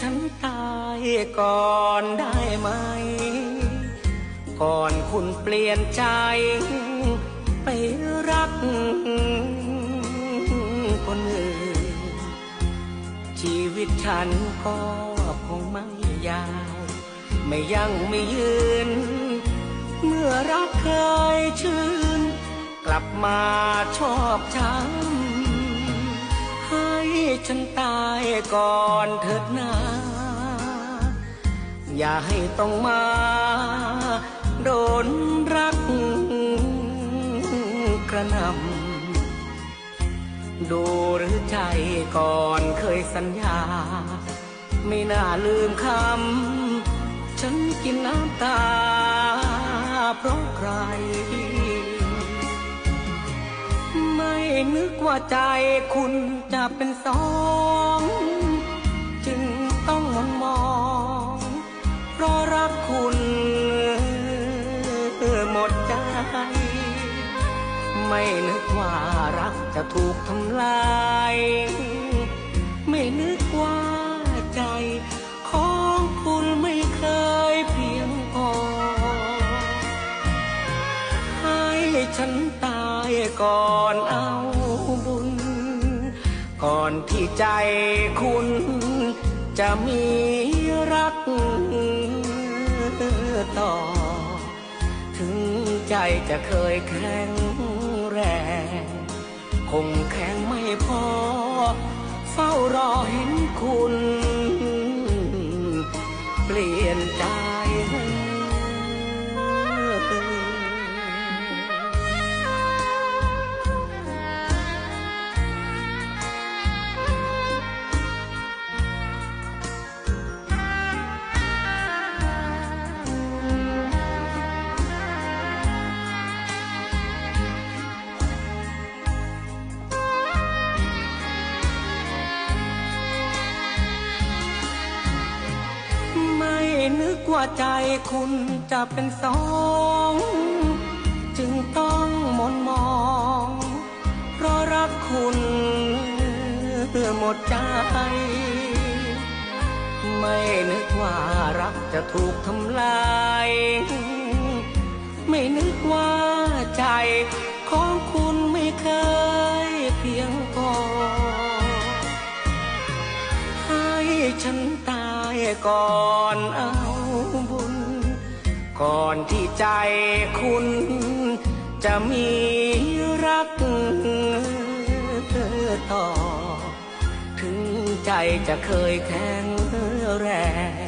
ฉันตายก่อนได้ไหม ก่อนคุณเปลี่ยนใจ ไปรักคนอื่น ชีวิตฉันก็คงไม่ยาว ไม่ยั่งไม่ยืน เมื่อรักเคยชื่น กลับมาชอบช้ำ ฉันตายก่อนเถิดนา อย่าให้ต้องมา โดนรักกระนำดูหรือใจก่อนเคยสัญญา ไม่น่าลืมคำ ฉันกินน้ำตา เพราะใคร ไม่นึกว่าใจคุณจะเป็นสอง ไม่นึกว่ารักจะถูกทำลาย ไม่นึกว่าใจ ของคุณไม่เคยเพียงพอ ให้ฉันตายก่อนเอาบุญ ก่อนที่ใจคุณจะมีรักต่อ ถึงใจจะเคยแข็ง แรง คงแข็งไม่พอ เฝ้ารอเห็นคุณ นึกว่าใจคุณจะเป็นสอง จึงต้องมนมอง เพราะรักคุณหมดใจ ไม่นึกว่ารักจะถูกทำลาย ไม่นึกว่าใจของคุณไม่เคย ก่อนเอาบุญ ก่อนที่ใจคุณ จะมีรักต่อ ถึงใจจะเคยแข็งแรง